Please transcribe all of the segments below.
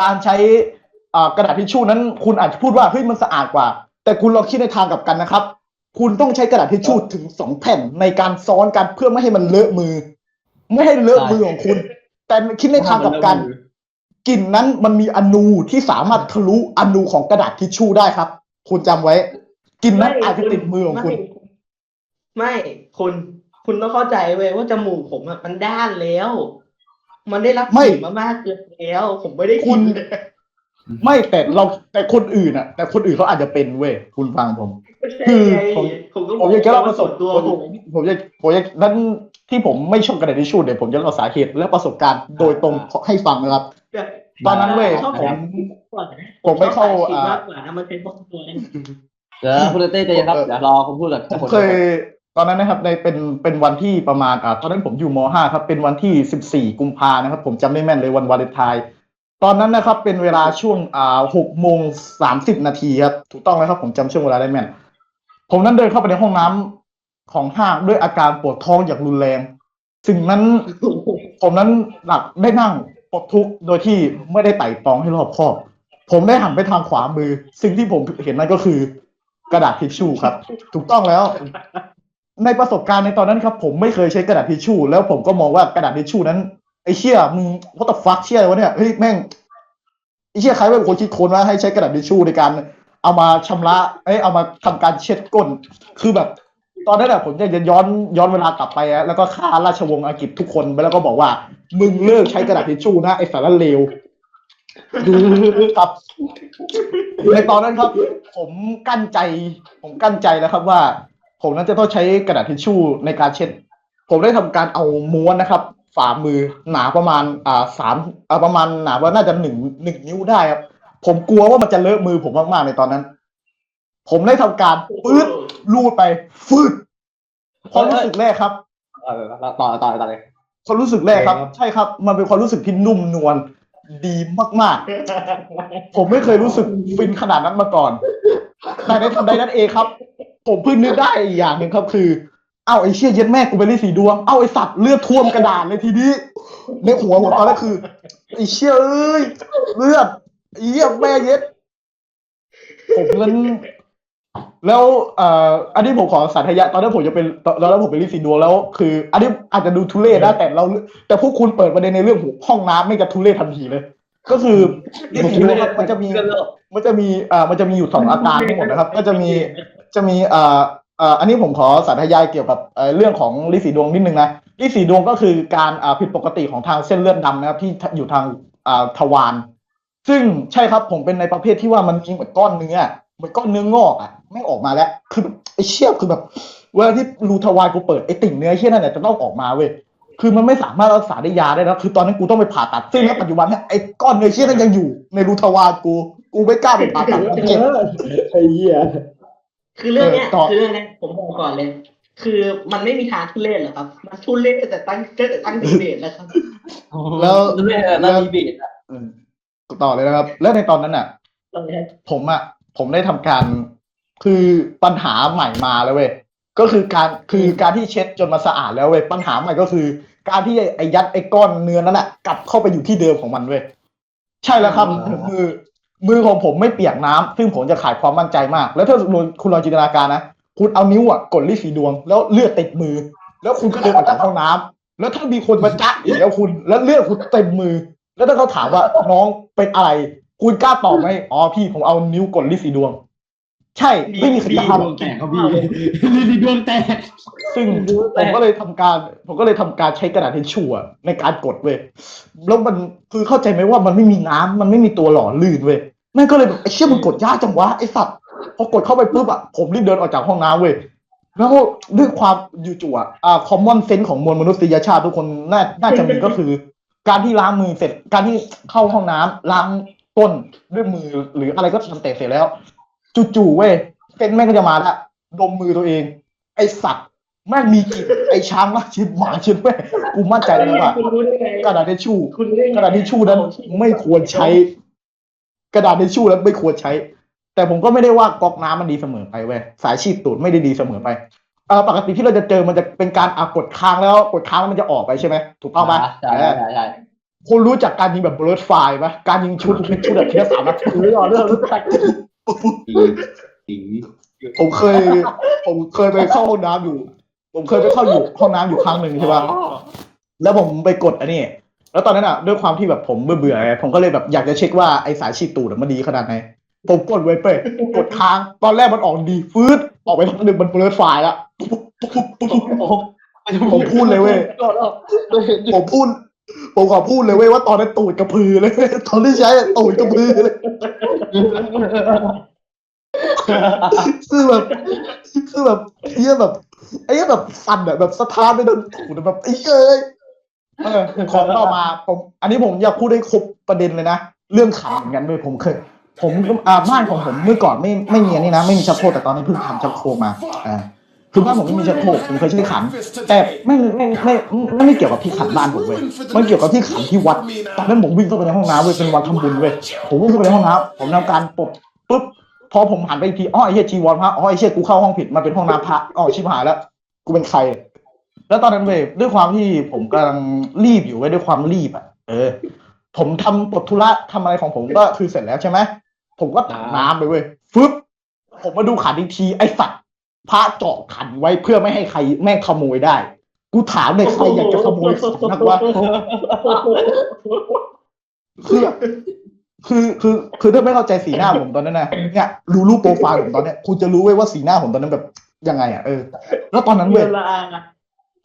การใช้กระดาษทิชชู่นั้น คุณอาจจะพูดว่าเฮ้ยมันสะอาดกว่า แต่คุณลองคิดในทางกับกันนะครับ คุณต้องใช้กระดาษทิชชู่ถึงสองแผ่นในการซ้อนกันเพื่อไม่ให้มันเลอะมือ ไม่ให้เลอะมือของคุณ แต่คิดในทางกับกันกลิ่นนั้นมันมีอนูที่สามารถทะลุอนูของกระดาษทิชชู่ได้ครับ คุณจำไว้กลิ่นนั้นอาจจะติดมือของคุณไม่ไม่คุณคุณต้องเข้าใจเว้ยว่าจมูกผมอะมันด้านแล้ว มันได้รับไม่กลิ่นมามากเกินแล้ว ผมไม่ได้คุกินณไม่แต่เราแต่คนอื่นอะ แต่คนอื่นเขาอาจจะเป็นเว้ยคุณฟังผม คือผม ผมก็ผมอยากจะเล่าประสบตัวผมผมผมจะผมจะนั้นที่ผมไม่ชอบกระดาษทิชชู่เดี๋ยวผมจะเล่าสาเหตุและประสบการณ์โดยตรงให้ฟังนะครับ ตอนนั้นเว้ยชอบผมกว่านะผมไม่เข้าชอบสยชิงอ่ามมากกว่านะมันเป็นพวกตัวนั้น เดี๋ยวคุณเต้ใจเย็นครับเดี๋ยวรอคุณพูดกับผมคนเคย ตอนนั้นนะครับในเป็นเป็นวันที่ประมาณอ่าตอนนั้นผมอยู่ม .5 ครับเป็นวันที่ 14 กุมภานะครับ ผมจำได้แม่นเลยวันวาเลนไทน์ตอนนั้นนะครับเป็นเวลาช่วงอ่า6โมง30นาทีครับถูกต้องแล้วครับผมจำช่วงเวลาได้แม่น ผมนั้นเดินเข้าไปในห้องน้ำของห้างด้วยอาการปวดท้องอย่างรุนแรง สิ่งนั้น ผมนั้นหลักได้นั่งปลดทุกข์โดยที่ไม่ได้ไต่ตรองให้รอบคอบ ผมได้หันไปทางขวามือ สิ่งที่ผมเห็นนั่นก็คือ กระดาษทิชชู่ครับ ถูกต้องแล้ว ในประสบการณ์ในตอนนั้นครับ ผมไม่เคยใช้กระดาษทิชชู่แล้วผมก็มองว่ากระดาษทิชชู่นั้นไอ้เชี่ยมึงวัตฟักเชี่ยอะไรวะเนี่ยเฮ้ยแม่งไอ้เชี่ยใครเป็นคนคิดค้นว่าให้ใช้กระดาษทิชชู่ในการ เอามาชำระเอ้ยเอามาทำการเช็ดก้น คือแบบ ตอนนั้นอะผมอยากจะย้อนย้อนเวลากลับไปอะแล้วก็ฆ่าราชวงศ์อังกฤษทุกคนไปแล้วก็บอกว่า มึงเลิกใช้กระดาษทิชชู่นะไอ้สารเลวครับในตอนนั้นครับ ผมกั้นใจ ผมกั้นใจแล้วครับว่า ผมนั้นจะต้องใช้กระดาษทิชชู่ในการเช็ด ผมได้ทำการเอาม้วนนะครับ ฝ่ามือหนาประมาณอ่าสามอ่าประมาณหนาว่าน่าจะหนึ่งหนึ่งนิ้วได้ครับ ผมกลัวว่ามันจะเลอะมือผมมากๆในตอนนั้น ผมได้ทำการปื๊ดลูดไปฟืดความรู้สึกแรกครับเออต่อต่อต่อเลยความรู้สึกแรกครับ ใช่ครับ มันเป็นความรู้สึกที่นุ่มนวลดีมากๆ ผมไม่เคยรู้สึกฟินขนาดนั้นมาก่อนแต่ในทันใดนั้นเองครับ ผมเพิ่งนึกได้อีกอย่างหนึ่งครับคือ เอาไอ้เชี่ยเย็นแม่กูไปเล่นสีดวง เอาไอ้สัตว์เลือดท่วมกระดาษเลยทีนี้ ในหัวผมตอนแรกคือไอ้เชี่ยเอ้ยเลือดไอ้เหี้ยแม่เย็ดผมนั้นแล้วเอ่ออันนี้ผมขอสาธยายตอนนั้นผมจะเป็นตอนนั้นผมเป็นลิสีดวงแล้ว คือ อันนี้อาจจะดูทุเรศนะแต่เรา แต่พวกคุณเปิดประเด็นในเรื่องห้องน้ำไม่จะทุเรศทันทีเลย ก็คือลิสีดวงครับมันจะมีมันจะมีเอ่อมันจะมีอยู่สองอาการทั้งหมดนะครับ ก็จะมีจะมีเอ่อเอ่ออันนี้ผมขอสาธยายเกี่ยวกับเอ่อเรื่องของลิสีดวงนิดนึงนะลิสีดวงก็คือการอ่าผิดปกติของทางเส้นเลือดดำนะครับที่อยู่ทางอ่าทวารซึ่งใช่ครับผมเป็นในประเภทที่ว่ามันมีเหมือนก้อนเนื้อเหมือนก้อนเนื้องอกอะไม่ออกมาแล้ว คือแบบไอ้เชี่ยคือแบบเวลาที่รูทวารกูเปิดไอ้ติ่งเนื้อเชี่ยนั่นเนี่ยจะต้องออกมาเว้ย คือมันไม่สามารถรักษาได้ยาได้นะคือตอนนั้นกูต้องไปผ่าตัดซึ่งณปัจจุบันเนี่ยไอ้ก้อนเนื้อเชี่ยนั่นยังอยู่ ในรูทวารกู กูไม่กล้าไปผ่าตัดมันเจ็บไอ้เหี้ยคือเรื่องเนี้ยเออต่อคือเรื่องเนี้ยผมบอกก่อนเลย คือมันไม่มีทางทุเรศหรอกครับ มันทุเรศตั้งแต่ตั้งตั้งแต่ตั้งดีเบตแล้วครับแล้วเรื่องแล้วดีเบตอะเออต่อเลยนะครับ แล้วในตอนนั้นน่ะตรงเนี้ยผมอะผมได้ทำการคือปัญหาใหม่มาแล้วเว้ย ก็คือการคือการที่เช็ดจนมาสะอาดแล้วเว้ยปัญหาใหม่ก็คือ การที่ไอ้ยัดไอ้ก้อนเนื้อนั้นอะกลับเข้าไปอยู่ที่เดิมของมันเว้ยใช่แล้วครับมือมือของผมไม่เปียกน้ำซึ่งผมจะขายความมั่นใจมาก แล้วถ้าคุณลองจินตนาการนะคุณเอานิ้วอะกดลิสีดวง แล้วเลือดติดมือ แล้วคุณก็เดินออกจากห้องน้ำแล้วถ้ามีคนมาจ๊ะอีกแล้วคุณ แล้วเลือดคุณเต็มมือ แล้วถ้าเขาถามว่าน้องเป็นอะไร คุณกล้าตอบไหมอ๋อพี่ผมเอานิ้วกดลิสีดวง ใช่ไม่มีใครจะดทวงแตกครับพี่ลีดีดวงแตกำซึ่งผมก็เลยทำการผมก็เลยทำการใช้กระดาษทิชชู่อะในการกดเว้ยแล้วมันคือเข้าใจไหมว่ามันไม่มีน้ำมันไม่มีตัวหล่อลื่นเว้ยแม่งก็เลยแบบไอ้เชี่ยมึงกดยากจังวะไอ้สัตว์พอกดเข้าไปปุ๊บอะผมรีบเดินออกจากห้องน้ำเว้ยแล้วด้วยความอยู่จู่อะอ่าคอมมอนเซนส์ของมวลมนุษยชาติทุกคนน่าน่าจะมีก็คือ การที่ล้างมือเสร็จการที่เข้าห้องน้ำล้างก้นด้วยมือหรืออะไรก็ทำแต่เสร็จแล้ว จู่ๆเว้ยเซนแม่งก็จะมาละดมมือตัวเอง ไอสัตว์แม่งมีกลิ่นไอช้างละชิบหมาชิบแม่งกูมั่นใจเลยว่าคุณรู้ได้ไงกระดาษทิชชู่คุณรู้ได้ไงกระดาษทิชชู่นั้นไม่ควรใช้ กระดาษทิชชู่นั้นไม่ควรใช้ แต่ผมก็ไม่ได้ว่าก๊อกน้ำมันดีเสมอไปเว้ยสายฉีดตูดไม่ได้ดีเสมอไปเออปกติที่เราจะเจอมันจะเป็นการอากดค้างแล้วกดค้างแล้วมันจะออกไปใช่ไหมถูกต้องปะใช่ใช่ใช่คุณรู้จักการยิงแบบเบิร์ดไฟล์ปะการยิงชุดเป็นชุดแบบเทียสามนัดคุณรู้เรื่องรู้จัก ตีผมเคย ผมเคยไปเข้าห้องน้ำอยู่ ผมเคยไปเข้าอยู่ห้องน้ำอยู่ครั้งหนึ่งใช่ปะแล้วผมไปกดอันนี้ แล้วตอนนั้นอะด้วยความที่แบบผมเบื่อเบื่อๆไงผมก็เลยแบบอยากจะเช็คว่าไอสายฉีดตูดอะมันดีขนาดไหน ผมกดไว้เป้กดค้าง ตอนแรกมันออกดีฟืดออกไปทักหนึ่งมันเบิร์ดไฟล์แล้วปุ๊บปุ๊บปุ๊บปุ๊บผมพูดเลยเว้ย ผมพูด ผมขอพูดเลยเว้ยว่าตอนนั้นตูดกระพือเลย ตอนที่ใช้อะตูดกระพือเลย คือแบบคือแบบเฮียแบบไอ้เหี้ยแบบสั่นอะแบบสะท้านไปโดนตูดแบบไอ้เอ้ยเออของต่อมาผม อันนี้ผมอยากพูดให้ครบประเด็นเลยนะ เรื่องขันเหมือนกันด้วยผมเคย ผมอ่าบ้านของผมเมื่อก่อนไม่ไม่มีอันนี้นะ ไม่มีชักโครกแต่ตอนนี้เพิ่งทำชักโครกมาอ่า คือบ้านผมไม่มีชักโครกผมเคยใช้ขัน แต่ไม่ไม่ไม่ไม่ไม่เกี่ยวกับที่ขันบ้านผมเว้ยมันเกี่ยวกับที่ขันที่วัดตอนนั้นผมวิ่งเข้าไปในห้องน้ำเว้ยเป็นวันทำบุญเว้ยผมวิ่งเข้าไปในห้องน้ำผมทำการปลดปุ๊บพอผมหันไปอีกทีอ๋อไอ้เหี้ยจีวรพระอ๋อไอ้เหี้ยกูเข้าห้องผิดมันเป็นห้องน้ำพระอ๋อชิบหายแล้วกูเป็นใคร แล้วตอนนั้นเว้ยด้วยความที่ผมกำลังรีบอยู่เว้ยด้วยความรีบอะ เออ ผมทำปลดธุระทำอะไรของผมก็คือเสร็จแล้วใช่ไหมผมก็ตักน้ำไปเว้ยฟึบผมมาดูขันอีกทีไอ้สัตว์ พระเจาะขันไว้เพื่อไม่ให้ใครแม่งขโมยได้ กูถามเลยใครอยากจะขโมยขันนักวะคือแบบคือคือคือถ้าไม่เข้าใจสีหน้าผมตอนนั้นนะเนี่ยรู้รูปโปรไฟล์ผมตอนเนี้ยคุณจะรู้เว้ยว่าสีหน้าผมตอนนั้นแบบยังไงอะเออแล้วตอนนั้นเวเว้ยลา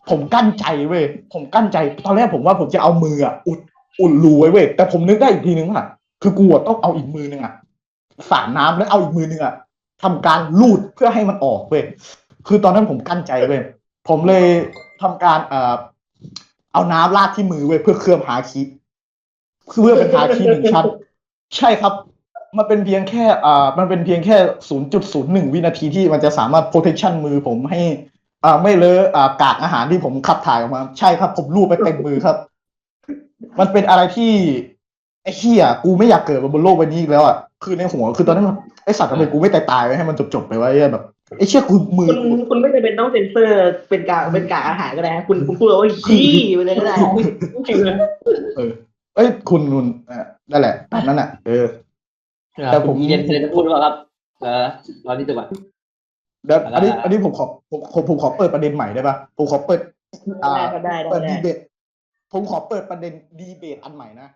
ผมกั้นใจเว้ยผมกั้นใจตอนแรกผมว่าผมจะเอามืออะอุดอุดรูไว้เว้ยแต่ผมนึกได้อีกทีนึงว่าคือกูอะต้องเอาอีกมือนึงอะสาดน้ำแล้วเอาอีกมือนึงอะ ทำการลูดเพื่อให้มันออกเว้ยคือตอนนั้นผมกั้นใจเว้ยผมเลยทำการเอ่อเอาน้ำราดที่มือเว้ยเพื่อเคลือบหาคีเพื่อเป็นหาคีหนึ่งชั้นใช่ครับ มันเป็นเพียงแค่อ่ามันเป็นเพียงแค่0.01วินาทีที่มันจะสามารถ protection มือผมให้อ่าไม่เลอะอ่ากากอาหารที่ผมขับถ่ายออกมา ใช่ครับ ผมรูปไปเต็มมือครับ มันเป็นอะไรที่ ไอ้เหี้ยกูไม่อยากเกิดมาบนโลกใบนี้อีกแล้วอะคือในหัวคือตอนนั้นไอ้สัตว์ทำไมกูไม่ตายตายๆไว้ให้มันจบๆไปวะไอ้เหี้ยแบบไอ้เชี่ยกูมือคุณคุณไม่จำเป็นต้องเซ็นเซอร์เป็นกากเป็นกากอาหารก็ได้ฮะคุณคุณพูดว่าขี้ไปเลยก็ได้เออเอ้ยคุณนุนอะนั่นแหละตามนั้นอะเออแต่ผมเรียนเรียนจะพูดว่าครับเออตอนนี้จังหวะเดี๋ยวอันนี้ได้อันนี้ผมขอผมผมผมขอเปิดประเด็นใหม่ได้ปะผมขอเปิดอ่าได้ก็ได้ได้เปิดได้ดีเบตผมขอเปิดประเด็นดีเบตอันใหม่นะ